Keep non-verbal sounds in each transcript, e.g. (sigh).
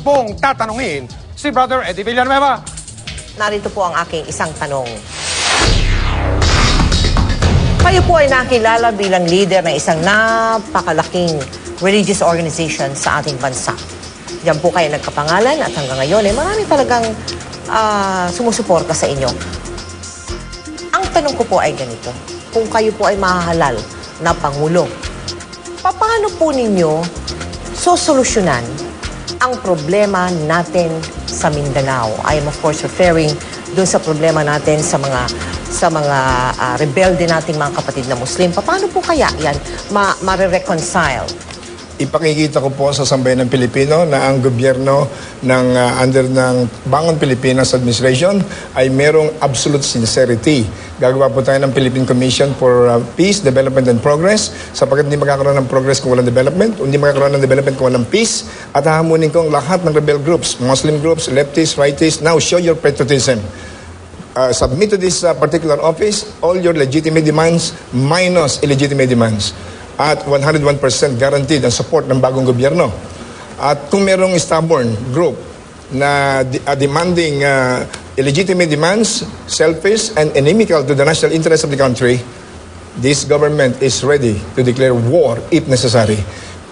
pong tatanungin si Brother Eddie Villanueva. Narito po ang aking isang tanong. Kayo po ay nakilala bilang leader ng isang napakalaking religious organization sa ating bansa. Diyan po kayo nagkapangalan at hanggang ngayon ay marami talagang ah, sumusuporta sa inyo. Ang tanong ko po ay ganito. Kung kayo po ay mahahalal na Pangulo, paano po ninyo sosolusyonan ang problema natin sa Mindanao? I am of course referring doon sa problema natin sa mga sa mga ah, rebelde nating mga kapatid na Muslim. Paano po kaya yan ma mare-reconcile? Ipakikita ko po sa sambayan ng Pilipino na ang gobyerno ng ah, under ng Bangon Pilipinas Administration ay merong absolute sincerity. Gagawa po tayo ng Philippine Commission for ah, Peace, Development and Progress sapagkat hindi magkakaroon ng progress kung walang development, hindi magkakaroon ng development kung walang peace at hahamunin ko ang lahat ng rebel groups, Muslim groups, leftists, rightists, now show your patriotism. Uh, submit to this uh, particular office all your legitimate demands minus illegitimate demands at 101% guaranteed ang support ng bagong gobyerno. At kung merong stubborn group na uh, demanding uh, illegitimate demands, selfish and inimical to the national interest of the country, this government is ready to declare war if necessary.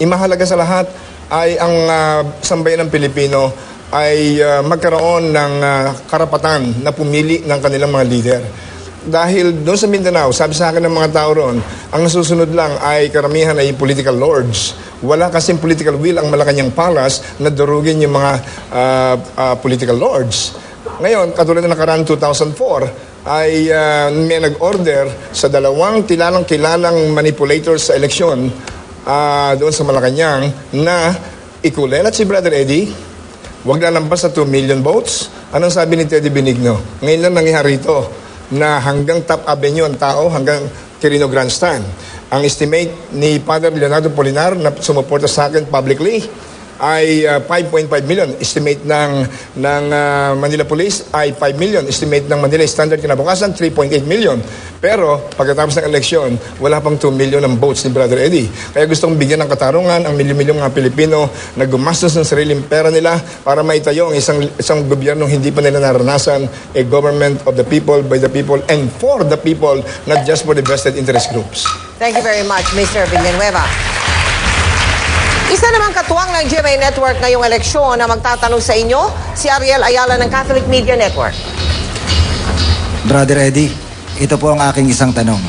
Imahalaga sa lahat ay ang uh, sambayan ng Pilipino ay uh, magkaroon ng uh, karapatan na pumili ng kanilang mga leader. Dahil doon sa Mindanao, sabi sa akin ng mga tao roon, ang nasusunod lang ay karamihan ay political lords. Wala kasing political will ang Malacanang Palace na durugin yung mga uh, uh, political lords. Ngayon, katulad na nakaraan 2004, ay uh, may nag-order sa dalawang kilalang kilalang manipulators sa eleksyon uh, doon sa Malacanang na ikulelat si Brother Eddie, Huwag lalampas sa 2 million votes. Anong sabi ni Teddy Benigno? Ngayon lang nangyari ito na hanggang Top Avenue ang tao, hanggang Quirino Grandstand. Ang estimate ni Father Leonardo Polinar na sumuporta sa akin publicly ay uh, 5.5 million. Estimate ng, ng uh, Manila Police ay 5 million. Estimate ng Manila Standard kinabukasan, 3.8 million. Pero pagkatapos ng eleksyon, wala pang 2 million ang votes ni Brother Eddie. Kaya gusto kong bigyan ng katarungan ang milyon-milyong mga Pilipino na gumastos ng sariling pera nila para maitayo ang isang, isang gobyernong hindi pa nila naranasan, a government of the people, by the people, and for the people, not just for the vested interest groups. Thank you very much, Mr. Villanueva. Isa namang katuwang ng GMA Network ngayong eleksyon na magtatanong sa inyo, si Ariel Ayala ng Catholic Media Network. Brother Eddie, ito po ang aking isang tanong.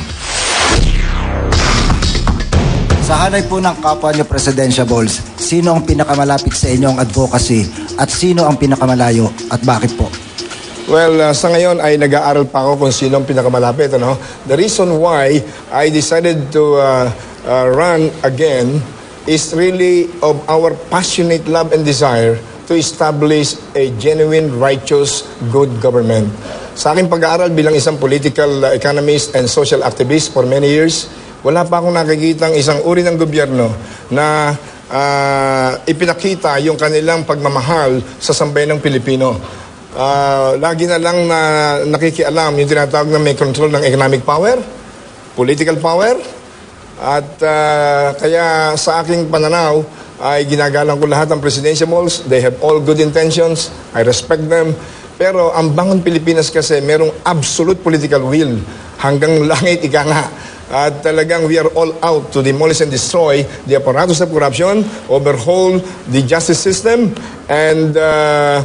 Sa hanay po ng kapwa niyo Presidential Balls, sino ang pinakamalapit sa inyong advocacy at sino ang pinakamalayo at bakit po? Well, uh, sa ngayon ay nag-aaral pa ako kung sino ang pinakamalapit. Ano? The reason why I decided to uh, uh, run again is really of our passionate love and desire to establish a genuine, righteous, good government. Sa aking pag-aaral bilang isang political uh, economist and social activist for many years, wala pa akong nakikitang isang uri ng gobyerno na uh, ipinakita yung kanilang pagmamahal sa sambayan ng Pilipino. Uh, lagi na lang na nakikialam yung tinatawag na may control ng economic power, political power, at uh, kaya sa aking pananaw ay ginagalang ko lahat ng presidential malls. They have all good intentions. I respect them. Pero ang Bangon Pilipinas kasi merong absolute political will hanggang (laughs) langit ika nga. At talagang we are all out to demolish and destroy the apparatus of corruption, overhaul the justice system, and uh,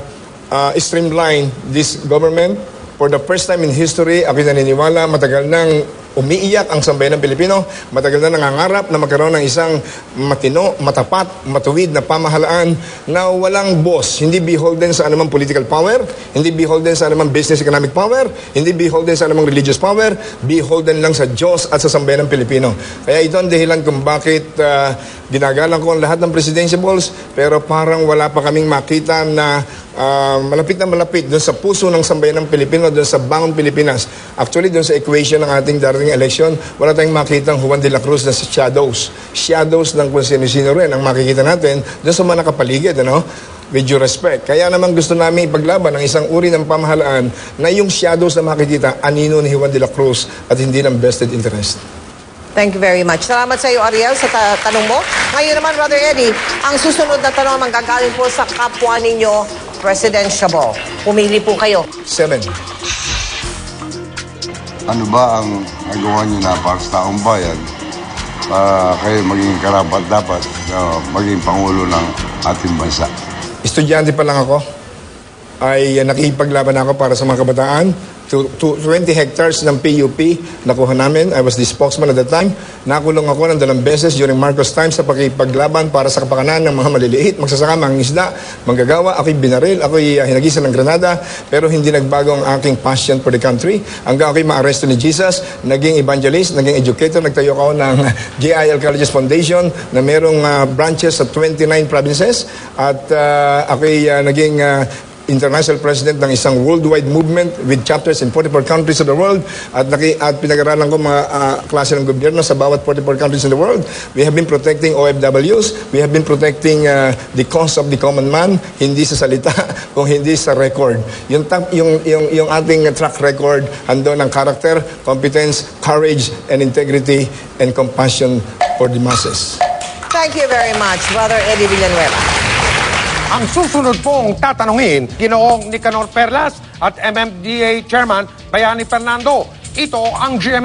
uh, streamline this government. For the first time in history, ako naniniwala, matagal nang umiiyak ang sambayan ng Pilipino, matagal na nangangarap na magkaroon ng isang matino, matapat, matuwid na pamahalaan na walang boss, hindi beholden sa anumang political power, hindi beholden sa anumang business economic power, hindi beholden sa anumang religious power, beholden lang sa Diyos at sa sambayan ng Pilipino. Kaya ito ang dahilan kung bakit uh, ginagalang ko ang lahat ng presidentiables, pero parang wala pa kaming makita na uh, malapit na malapit doon sa puso ng sambayan ng Pilipino, doon sa bangon Pilipinas. Actually, doon sa equation ng ating darating election, wala tayong makita ang Juan de la Cruz na sa shadows. Shadows ng kung sino-sino rin ang makikita natin doon sa mga nakapaligid, ano? With due respect. Kaya naman gusto namin ipaglaban ang isang uri ng pamahalaan na yung shadows na makikita, anino ni Juan de la Cruz at hindi ng vested interest. Thank you very much. Salamat sa iyo, Ariel, sa ta- tanong mo. Ngayon naman, Brother Eddie, ang susunod na tanong manggagaling po sa kapwa ninyo, presidentiable. Pumili po kayo. Seven. ano ba ang nagawa niyo na para sa taong bayan para kayo maging karapat dapat na maging pangulo ng ating bansa. Estudyante pa lang ako. Ay nakikipaglaban ako para sa mga kabataan. To, to 20 hectares ng PUP nakuha namin. I was the spokesman at the time. Nakulong ako ng dalang beses during Marcos time sa pakipaglaban para sa kapakanan ng mga maliliit, magsasaka, mga isda, manggagawa. Ako'y binaril, ako'y uh, hinagisan ng granada, pero hindi nagbago ang aking passion for the country. Hanggang ako'y maaresto ni Jesus, naging evangelist, naging educator, nagtayo ako ng (laughs) JIL Colleges Foundation na merong uh, branches sa 29 provinces at uh, ako'y uh, naging uh, international president ng isang worldwide movement with chapters in 44 countries of the world at, naki, at pinag-aralan ko mga ah, klase ng gobyerno sa bawat 44 countries in the world. We have been protecting OFWs, we have been protecting ah, the cause of the common man, hindi sa salita, (laughs) kung hindi sa record. Yung, yung, yung, yung ating track record, ando ng character, competence, courage, and integrity, and compassion for the masses. Thank you very much, Brother Eddie Villanueva. Ang susunod pong tatanungin, Ginoong Nicanor Perlas at MMDA Chairman Bayani Fernando. Ito ang GMA